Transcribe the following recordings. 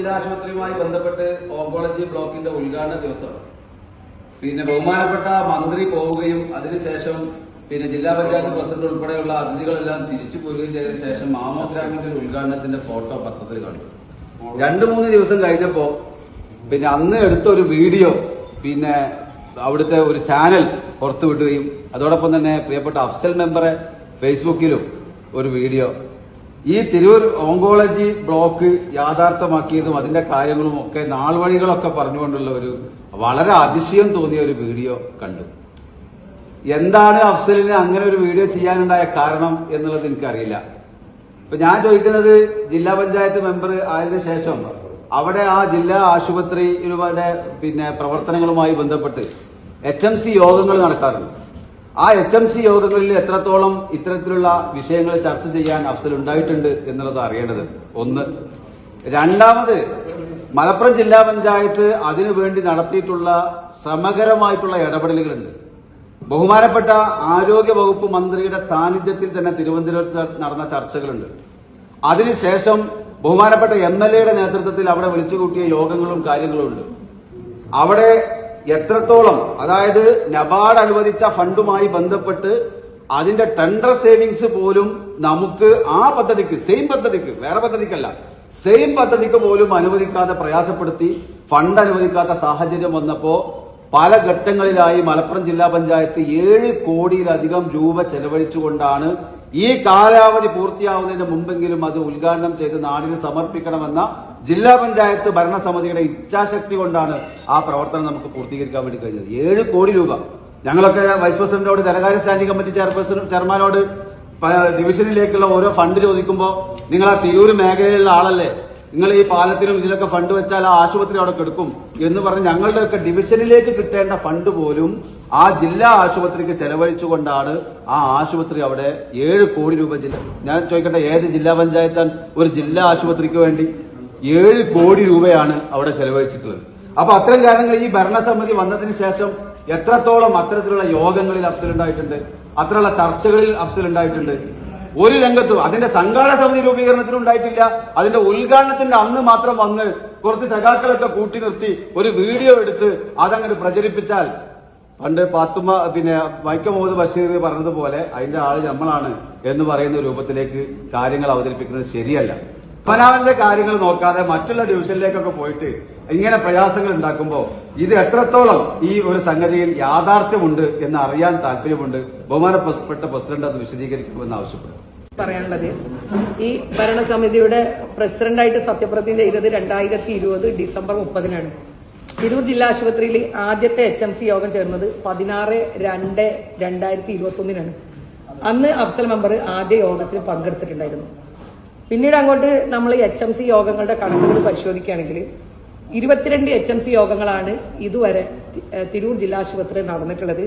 ജില്ലാ ആശുപത്രിയുമായി ബന്ധപ്പെട്ട് ഓങ്കോളജി ബ്ലോക്കിന്റെ ഉദ്ഘാടന ദിവസം. പിന്നെ ബഹുമാനപ്പെട്ട മന്ത്രി പോവുകയും അതിനുശേഷം പിന്നെ ജില്ലാ പഞ്ചായത്ത് പ്രസിഡന്റ് ഉൾപ്പെടെയുള്ള അതിഥികളെല്ലാം തിരിച്ചു പോരുകയും ചെയ്തതിനു ശേഷം മാമോഗ്രാമിന്റെ ഒരു ഉദ്ഘാടനത്തിന്റെ ഫോട്ടോ പത്രത്തിൽ കണ്ടു. രണ്ടു മൂന്ന് ദിവസം കഴിഞ്ഞപ്പോ പിന്നെ അന്ന് എടുത്ത ഒരു വീഡിയോ പിന്നെ അവിടുത്തെ ഒരു ചാനൽ പുറത്തുവിടുകയും അതോടൊപ്പം തന്നെ പ്രിയപ്പെട്ട അഫ്സൽ മെമ്പറെ ഫേസ്ബുക്കിലും ഒരു വീഡിയോ ഈ തിരൂർ ഓങ്കോളജി ബ്ലോക്ക് യാഥാർത്ഥ്യമാക്കിയതും അതിന്റെ കാര്യങ്ങളും ഒക്കെ നാൾവഴികളൊക്കെ പറഞ്ഞുകൊണ്ടുള്ള ഒരു വളരെ അതിശയം തോന്നിയ ഒരു വീഡിയോ കണ്ടു. എന്താണ് അഫ്സലിന് അങ്ങനെ ഒരു വീഡിയോ ചെയ്യാനുണ്ടായ കാരണം എന്നുള്ളത് എനിക്കറിയില്ല. ഇപ്പൊ ഞാൻ ചോദിക്കുന്നത് ജില്ലാ പഞ്ചായത്ത് മെമ്പർ ആയതിനു ശേഷം അവിടെ ആ ജില്ലാ ആശുപത്രിയുടെ പിന്നെ പ്രവർത്തനങ്ങളുമായി ബന്ധപ്പെട്ട് എച്ച് എം സി യോഗങ്ങൾ നടക്കാറുണ്ട്. ആ എച്ച് എം സി യോഗങ്ങളിൽ എത്രത്തോളം ഇത്തരത്തിലുള്ള വിഷയങ്ങൾ ചർച്ച ചെയ്യാൻ അഫ്സൽ ഉണ്ടായിട്ടുണ്ട് എന്നുള്ളത് അറിയേണ്ടത്. ഒന്ന്. രണ്ടാമത് മലപ്പുറം ജില്ലാ പഞ്ചായത്ത് അതിനുവേണ്ടി നടത്തിയിട്ടുള്ള ശ്രമകരമായിട്ടുള്ള ഇടപെടലുകളുണ്ട്. ബഹുമാനപ്പെട്ട ആരോഗ്യ വകുപ്പ് മന്ത്രിയുടെ സാന്നിധ്യത്തിൽ തന്നെ തിരുവനന്തപുരത്ത് നടന്ന ചർച്ചകളുണ്ട്. അതിനുശേഷം ബഹുമാനപ്പെട്ട എം എൽ എയുടെ നേതൃത്വത്തിൽ അവിടെ വിളിച്ചുകൂട്ടിയ യോഗങ്ങളും കാര്യങ്ങളും ഉണ്ട് അവിടെ എത്രത്തോളം അതായത് നബാർഡ് അനുവദിച്ച ഫണ്ടുമായി ബന്ധപ്പെട്ട് അതിന്റെ ടെൻഡർ സേവിങ്സ് പോലും നമുക്ക് ആ പദ്ധതിക്ക് സെയിം പദ്ധതിക്ക് വേറെ പദ്ധതിക്കല്ല സെയിം പദ്ധതിക്ക് പോലും അനുവദിക്കാതെ പ്രയാസപ്പെടുത്തി ഫണ്ട് അനുവദിക്കാത്ത സാഹചര്യം വന്നപ്പോ പല ഘട്ടങ്ങളിലായി മലപ്പുറം ജില്ലാ പഞ്ചായത്ത് ഏഴ് കോടിയിലധികം രൂപ ചെലവഴിച്ചുകൊണ്ടാണ് ഈ കാലാവധി പൂർത്തിയാവുന്നതിന് മുമ്പെങ്കിലും അത് ഉദ്ഘാടനം ചെയ്ത് നാടിന് സമർപ്പിക്കണമെന്ന ജില്ലാ പഞ്ചായത്ത് ഭരണസമിതിയുടെ ഇച്ഛാശക്തി കൊണ്ടാണ് ആ പ്രവർത്തനം നമുക്ക് പൂർത്തീകരിക്കാൻ വേണ്ടി കഴിഞ്ഞത്. ഏഴ് കോടി രൂപ. ഞങ്ങളൊക്കെ വൈസ് പ്രസിഡന്റിനോട് ധനകാര്യ സ്റ്റാൻഡിംഗ് കമ്മിറ്റി ചെയർപേഴ്സൺ ചെയർമാനോട് ഡിവിഷനിലേക്കുള്ള ഓരോ ഫണ്ട് ചോദിക്കുമ്പോൾ നിങ്ങൾ ആ തിരൂർ മേഖലയിലുള്ള ആളല്ലേ? നിങ്ങൾ ഈ പാലത്തിനും ഇതിലൊക്കെ ഫണ്ട് വെച്ചാൽ ആ ആശുപത്രി അവിടെ കെടുക്കും എന്ന് പറഞ്ഞ് ഞങ്ങളുടെയൊക്കെ ഡിവിഷനിലേക്ക് കിട്ടേണ്ട ഫണ്ട് പോലും ആ ജില്ലാ ആശുപത്രിക്ക് ചെലവഴിച്ചുകൊണ്ടാണ് ആ ആശുപത്രി അവിടെ ഏഴ് കോടി രൂപ ജില്ല ഞാൻ ചോദിക്കട്ടെ ഏത് ജില്ലാ പഞ്ചായത്താണ്? ഒരു ജില്ലാ ആശുപത്രിക്ക് വേണ്ടി ഏഴ് കോടി രൂപയാണ് അവിടെ ചെലവഴിച്ചിട്ടുള്ളത്. അപ്പൊ അത്തരം കാര്യങ്ങൾ ഈ ഭരണസമിതി വന്നതിന് ശേഷം എത്രത്തോളം അത്തരത്തിലുള്ള യോഗങ്ങളിൽ അഫ്സൽ ഉണ്ടായിട്ടുണ്ട് അത്തരമുള്ള ചർച്ചകളിൽ അഫ്സൽ ഉണ്ടായിട്ടുണ്ട് ഒരു രംഗത്തും അതിന്റെ സംഘാടന സമിതി രൂപീകരണത്തിനും ഉണ്ടായിട്ടില്ല. അതിന്റെ ഉദ്ഘാടനത്തിന്റെ അന്ന് മാത്രം വന്ന് കുറച്ച് സഖാക്കളൊക്കെ കൂട്ടി നിർത്തി ഒരു വീഡിയോ എടുത്ത് അതങ്ങോട്ട് പ്രചരിപ്പിച്ചാൽ പണ്ട് പാത്തുമ്മ പിന്നെ വൈക്കം മുഹമ്മദ് ബഷീർ പറഞ്ഞതുപോലെ അതിന്റെ ആൾ നമ്മളാണ് എന്ന് പറയുന്ന രൂപത്തിലേക്ക് കാര്യങ്ങൾ അവതരിപ്പിക്കുന്നത് ശരിയല്ല. അവനവന്റെ കാര്യങ്ങൾ നോക്കാതെ മറ്റുള്ള ഡിവിഷനിലേക്കൊക്കെ പോയിട്ട് ഇങ്ങനെ പ്രയാസങ്ങൾ ഉണ്ടാക്കുമ്പോൾ ഇത് എത്രത്തോളം ഈ ഒരു സംഗതിയിൽ യാഥാർത്ഥ്യമുണ്ട് എന്ന് അറിയാൻ താല്പര്യമുണ്ട് ബഹുമാനപ്പെട്ട പ്രസിഡന്റ് അത് വിശദീകരിക്കണമെന്ന് ആവശ്യപ്പെടും പറയാനുള്ളത് ഈ ഭരണസമിതിയുടെ പ്രസിഡന്റായിട്ട് സത്യപ്രതിജ്ഞ ചെയ്തത് രണ്ടായിരത്തി ഇരുപത് ഡിസംബർ മുപ്പതിനാണ്. തിരൂർ ജില്ലാ ആശുപത്രിയിൽ ആദ്യത്തെ എച്ച് എം സി യോഗം ചേർന്നത് പതിനാറ് രണ്ട് രണ്ടായിരത്തി ഇരുപത്തി ഒന്നിനാണ് അന്ന് അഫ്സൽ മെമ്പർ ആദ്യ യോഗത്തിൽ പങ്കെടുത്തിട്ടുണ്ടായിരുന്നു. പിന്നീട് അങ്ങോട്ട് നമ്മൾ എച്ച് എം സി യോഗങ്ങളുടെ കണക്കുകൾ പരിശോധിക്കുകയാണെങ്കിൽ ഇരുപത്തിരണ്ട് എച്ച് എം സി യോഗങ്ങളാണ് ഇതുവരെ തിരൂർ ജില്ലാ ആശുപത്രിയിൽ നടന്നിട്ടുള്ളത്.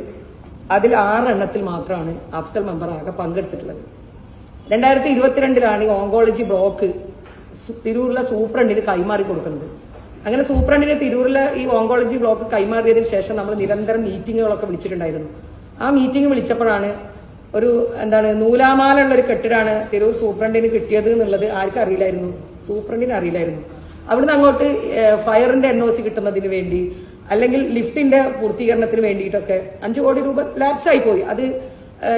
അതിൽ ആറെണ്ണത്തിൽ മാത്രമാണ് അഫ്സൽ മെമ്പറാകെ പങ്കെടുത്തിട്ടുള്ളത്. രണ്ടായിരത്തി ഇരുപത്തിരണ്ടിലാണ് ഈ ഓങ്കോളജി ബ്ലോക്ക് തിരൂരിലെ സൂപ്രണ്ടിന് കൈമാറി കൊടുക്കുന്നത്. അങ്ങനെ സൂപ്രണ്ടിന് തിരൂരിലെ ഈ ഓങ്കോളജി ബ്ലോക്ക് കൈമാറിയതിനു ശേഷം നമ്മൾ നിരന്തരം മീറ്റിങ്ങുകളൊക്കെ വിളിച്ചിട്ടുണ്ടായിരുന്നു. ആ മീറ്റിംഗ് വിളിച്ചപ്പോഴാണ് ഒരു എന്താണ് നൂലാമാലുള്ള ഒരു കെട്ടിടാണ് തിരൂർ സൂപ്രണ്ടിന് കിട്ടിയത് എന്നുള്ളത് ആർക്കും അറിയില്ലായിരുന്നു. സൂപ്രണ്ടിന് അറിയില്ലായിരുന്നു. അവിടുന്ന് അങ്ങോട്ട് ഫയറിന്റെ എൻ ഒ സി കിട്ടുന്നതിന് വേണ്ടി അല്ലെങ്കിൽ ലിഫ്റ്റിന്റെ പൂർത്തീകരണത്തിന് വേണ്ടിയിട്ടൊക്കെ അഞ്ചു കോടി രൂപ ലാപ്സായി പോയി. അത്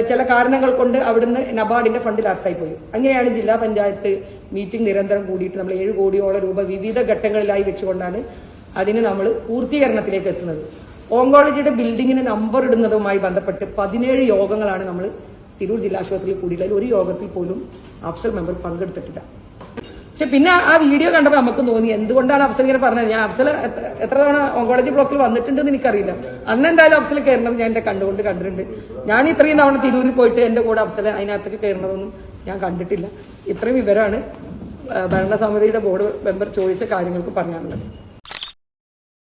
ചില കാരണങ്ങൾ കൊണ്ട് അവിടുന്ന് നബാർഡിന്റെ ഫണ്ട് ലാപ്സായി പോയി. അങ്ങനെയാണ് ജില്ലാ പഞ്ചായത്ത് മീറ്റിംഗ് നിരന്തരം കൂടിയിട്ട് നമ്മൾ ഏഴ് കോടിയോളം രൂപ വിവിധ ഘട്ടങ്ങളിലായി വെച്ചുകൊണ്ടാണ് അതിന് നമ്മൾ പൂർത്തീകരണത്തിലേക്ക് എത്തുന്നത്. ഓങ്കോളജിയുടെ ബിൽഡിങ്ങിന് നമ്പർ ഇടുന്നതുമായി ബന്ധപ്പെട്ട് പതിനേഴ് യോഗങ്ങളാണ് നമ്മൾ തിരൂർ ജില്ലാ ആശുപത്രിയിൽ കൂടിയുള്ളതിൽ ഒരു യോഗത്തിൽ പോലും അഫ്സൽ മെമ്പർ പങ്കെടുത്തിട്ടില്ല. പക്ഷെ പിന്നെ ആ വീഡിയോ കണ്ടപ്പോൾ നമുക്ക് തോന്നി എന്തുകൊണ്ടാണ് അഫ്സൽ ഇങ്ങനെ പറഞ്ഞത്? ഞാൻ അഫ്സൽ എത്ര- തവണ ഓങ്കോളജി ബ്ലോക്കിൽ വന്നിട്ടുണ്ടെന്ന് എനിക്കറിയില്ല. അന്ന് എന്തായാലും അഫ്സൽ കയറണത് ഞാൻ എന്റെ കണ്ടുകൊണ്ട് കണ്ടിട്ടുണ്ട്. ഞാൻ ഇത്രയും തവണ തിരൂരിൽ പോയിട്ട് എന്റെ കൂടെ അഫ്സൽ അതിനകത്തേക്ക് കയറണതൊന്നും ഞാൻ കണ്ടിട്ടില്ല. ഇത്രയും വിവരമാണ് ഭരണസമിതിയുടെ ബോർഡ് മെമ്പർ ചോദിച്ച കാര്യങ്ങൾക്ക് പറയാനുള്ളത്.